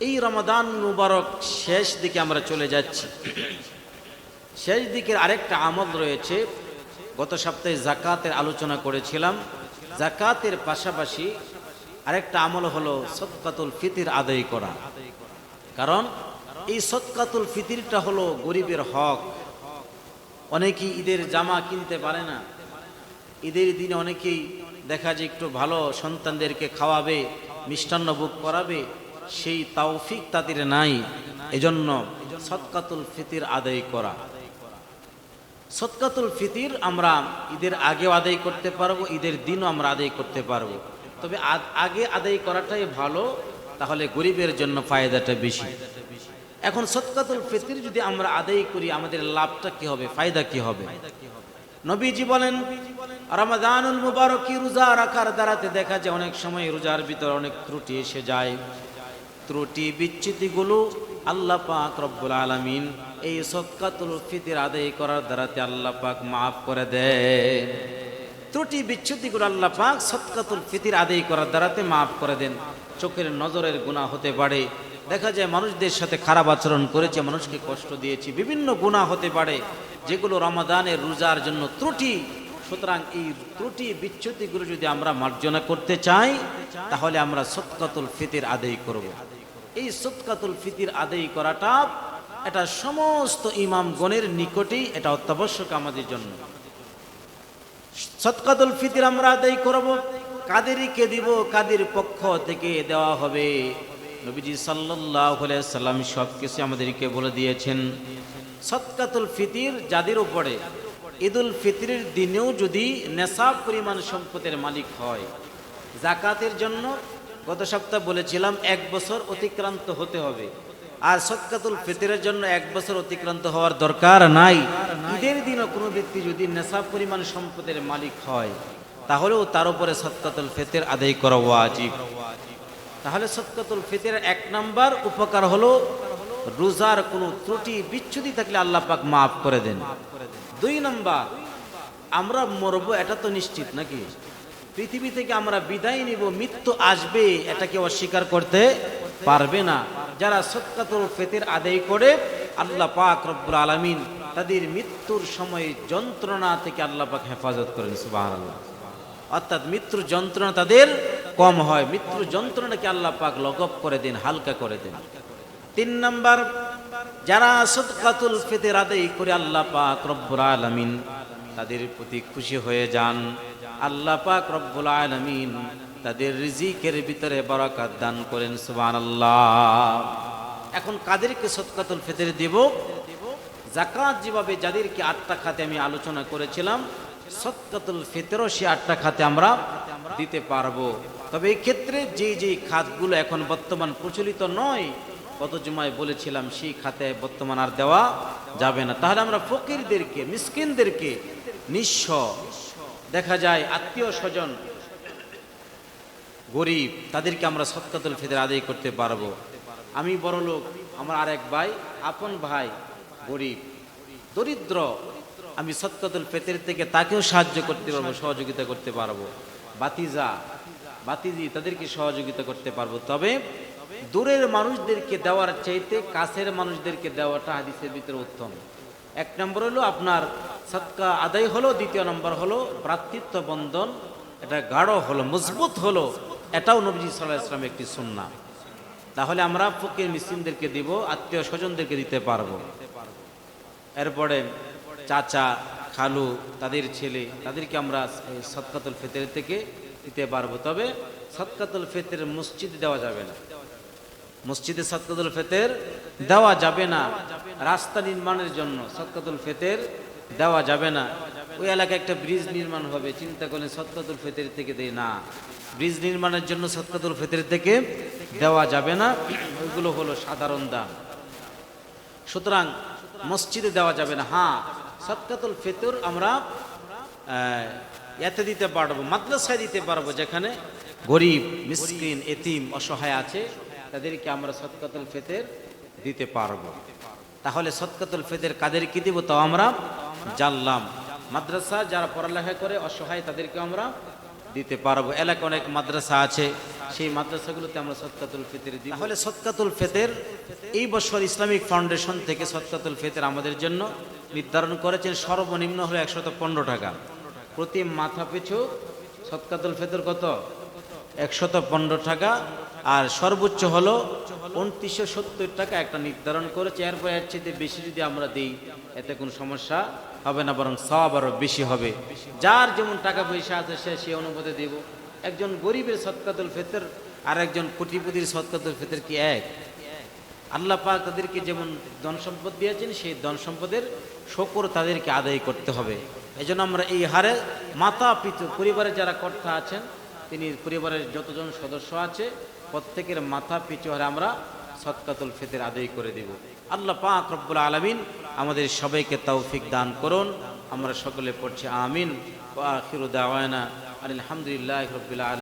এই রমাদান মুবারক শেষ দিকে আমরা চলে যাচ্ছি। শেষ দিকের আরেকটা আমল রয়েছে। গত সপ্তাহে জাকাতের আলোচনা করেছিলাম। জাকাতের পাশাপাশি আরেকটা আমল হলো সৎকাতুল ফিতির আদায় করা। কারণ এই সৎকাতুল ফিতিরটা হলো গরিবের হক। অনেকেই ঈদের জামা কিনতে পারে না। ঈদের দিনে অনেকেই দেখা যায় একটু ভালো সন্তানদেরকে খাওয়াবে, মিষ্টান্ন বুক করাবে। সেই তাওফিক তাদের নাই। এজন্য সৎকাতুল ফিতির আদায় করা। সৎকাতুল ফিতির আমরা ঈদের আগেও আদায় করতে পারব, ঈদের দিনও আমরা আদায় করতে পারব। তবে আগে আদায় করাটাই ভালো, তাহলে গরিবের জন্য ফায়দাটা বেশি। এখন সৎকাতুল ফিতির যদি আমরা আদায় করি, আমাদের লাভটা কি হবে, ফায়দা কি হবে? নবীজি বলেন রমাদানুল মুবারকি রোজা রাখার দ্বারাতে দেখা যায়, অনেক সময় রোজার ভিতরে অনেক ত্রুটি এসে যায়। ত্রুটি বিচ্যুতিগুলো আল্লাহ পাক রব্বুল আলামিন এই সৎকাতুল ফিতির আদায় করার দ্বারাতে আল্লাহ পাক মাফ করে দেন। ত্রুটি বিচ্ছুতিগুলো আল্লাহ পাক সৎকাতুল ফিতির আদায় করার দ্বারাতে মাফ করে দেন। চোখের নজরের গুণা হতে পারে। দেখা যায় মানুষদের সাথে খারাপ আচরণ করেছে মানুষকে কষ্ট দিয়েছি। বিভিন্ন গুণা হতে পারে। যেগুলো রমাদানের রোজার জন্য ত্রুটি সুতরাং এই ত্রুটি বিচ্ছুতিগুলো যদি আমরা মার্জনা করতে চাই, তাহলে আমরা সৎকাতুল ফিতির আদায় করব। এই সৎকাতুল ফিতির আদায় করাটা এটা সমস্ত ইমামগণের নিকটেই এটা অত্যাবশ্যক আমাদের জন্য। সৎকাতুল ফিতির আমরা আদায় করব। কাদেরকে দিব? কাদের পক্ষ থেকে দেওয়া হবে? নবীজি সাল্লাহ সাল্লাম সব কিছু আমাদেরকে বলে দিয়েছেন। সৎকাতুল ফিতির যাদের উপরে ঈদুল ফিতরের দিনেও যদি নেশা পরিমাণ সম্পদের মালিক হয় জাকাতের জন্য গত সপ্তাহ বলেছিলাম এক বছর অতিক্রান্ত হতে হবে। আর সৎকাতুল ফিতরের জন্য এক বছর অতিক্রান্ত হওয়ার দরকার নাই। ঈদের দিনও কোনো ব্যক্তি যদি নেশা পরিমাণ সম্পদের মালিক হয়, তাহলেও তার উপরে সৎকাতুল ফিতর আদায় করা ওয়াজিব। তাহলে সৎকাতুল ফিতরের এক নাম্বার উপকার হলো রোজার কোনো ত্রুটি, বিচ্ছুতি থাকলে আল্লাহ পাক মাফ করে দেন। দুই নাম্বার, আমরা মরবো, এটা তো নিশ্চিত নাকি? পৃথিবী থেকে আমরা বিদায় নিব, মৃত্যু আসবে, এটাকে অস্বীকার করতে পারবে না। যারা সৎকাতুল ফেতের আদায় করে, আল্লাহ পাক রব্বুল আলামিন তাদের মৃত্যুর সময় যন্ত্রণা থেকে আল্লাহ পাক হেফাজত করেন, সুবহানাল্লাহ। অর্থাৎ মৃত্যুর যন্ত্রণা তাদের কম হয়, মৃত্যুর যন্ত্রণাকে আল্লাহ পাক লগব করে দিন, হালকা করে দেন। তিন নাম্বার, যারা সদকাতুল ফিতর আদায় করে আল্লাহ পাক রব্বুল আলামিন, তাদের প্রতি খুশি হয়ে যান। আল্লাহ পাক রব্বুল আলামিন তাদের রিজিকের ভিতরে বরাকাত দান করেন, সুবহানাল্লাহ। এখন কাদেরকে সদকাতুল ফিতর দেব? জাকাত যেভাবে যাদেরকে আটটা খাতে আমি আলোচনা করেছিলাম সৎকাতুল ফিতরও সে আটটা খাতে আমরা দিতে পারব। তবে এই ক্ষেত্রে যে যে খাতগুলো এখন বর্তমান প্রচলিত নয় কত জুমায় বলেছিলাম, সেই খাতে বর্তমান আর দেওয়া যাবে না। তাহলে আমরা ফকিরদেরকে, মিসকিনদেরকে নিঃস্ব, দেখা যায় আত্মীয় স্বজন গরিব, তাদেরকে আমরা সৎকাতুল ফিতর আদায় করতে পারব। আমি বড় লোক, আমার আরেক ভাই, আপন ভাই গরিব, দরিদ্র, আমি সৎকাতুল ফেতের থেকে তাকেও সাহায্য করতে পারব, সহযোগিতা করতে পারব। বাতিজা বাতিজি তাদেরকে সহযোগিতা করতে পারব। তবে দূরের মানুষদেরকে দেওয়ার চাইতে কাছের মানুষদেরকে দেওয়াটা হাদিসের ভিতরে উত্তম। এক নম্বর হলো আপনার সৎকা আদায় হলো, দ্বিতীয় নম্বর হলো ভ্রাতৃত্ব বন্ধন, এটা গাঢ় হলো, মজবুত হলো, এটাও নবজি সাল্লাহ ইসলাম একটি সুন্না তাহলে আমরা ফকির, মিসকিনদেরকে দিব, আত্মীয় স্বজনদেরকে দিতে পারব। এরপরে চাচা, খালু, তাদের ছেলে, তাদেরকে আমরা সৎকাতুল ফেতের থেকে দিতে পারব, তবে সৎকাতুল ফেতের মসজিদে দেওয়া যাবে না। মসজিদে সৎকাতুল ফেতের দেওয়া যাবে না, রাস্তা নির্মাণের জন্য সৎকাতুল ফেতের দেওয়া যাবে না। ওই এলাকায় একটা ব্রিজ নির্মাণ হবে, চিন্তা করলেন সৎকাতুল ফেতের থেকে দেয় না। ব্রিজ নির্মাণের জন্য সৎকাতুল ফেতের থেকে দেওয়া যাবে না, ওইগুলো হলো সাধারণ দান। সুতরাং মসজিদে দেওয়া যাবে না। হ্যাঁ সৎকাতুল ফেতর আমরা এতে দিতে পারব, মাদ্রাসায় দিতে পারব, যেখানে গরিব, মিসকিন, এতিম, অসহায় আছে, তাদেরকে আমরা সৎকাতুল ফেতের দিতে পারব। তাহলে সৎকাতুল ফেতের কাদেরকে দিব? তাও আমরা জানলাম। মাদ্রাসা যারা পড়ালেখা করে, অসহায়, তাদেরকে আমরা দিতে পারব। এলাকায় অনেক মাদ্রাসা আছে, সেই মাদ্রাসাগুলোতে আমরা সৎকাতুল ফেতের দিই তাহলে সৎকাতুল ফেতের এই বছর ইসলামিক ফাউন্ডেশন থেকে সৎকাতুল ফেতের আমাদের জন্য নির্ধারণ করেছেন সর্বনিম্ন হলো একশত পনেরো টাকা। প্রতি মাথা পিছু সৎকাতুল ফেতর কত? একশত পনেরো টাকা। আর সর্বোচ্চ হলো উনত্রিশশো সত্তর টাকা একটা নির্ধারণ করেছে। এরপর এর চেয়ে বেশি যদি আমরা দিই, এতে কোনো সমস্যা হবে না, বরং সব আরও বেশি হবে। যার যেমন টাকা পয়সা আছে, সে সে অনুপাতে দেব। একজন গরিবের সৎকাতুল ফেতর আর একজন কোটিপতির সৎকাতুল ফেতর কি এক? আল্লাহ পাক তাদেরকে যেমন ধন সম্পদ দিয়েছেন, সেই ধন সম্পদের শকর তাদেরকে আদায় করতে হবে। এজন্য আমরা এই হারে মাতা, পিতু পরিবারের যারা কর্তা আছেন, তিনি পরিবারের যতজন সদস্য আছে, প্রত্যেকের মাথা পিছু হারে আমরা সৎকাতুল ফেতের আদায় করে দেব। আল্লাহ পাক রব্বুল আলমিন আমাদের সবাইকে তৌফিক দান করুন। আমরা সকলে পড়ছি আমিন। ওয়া আখিরু দাওয়ানা আলহামদুলিল্লাহ আলমিন।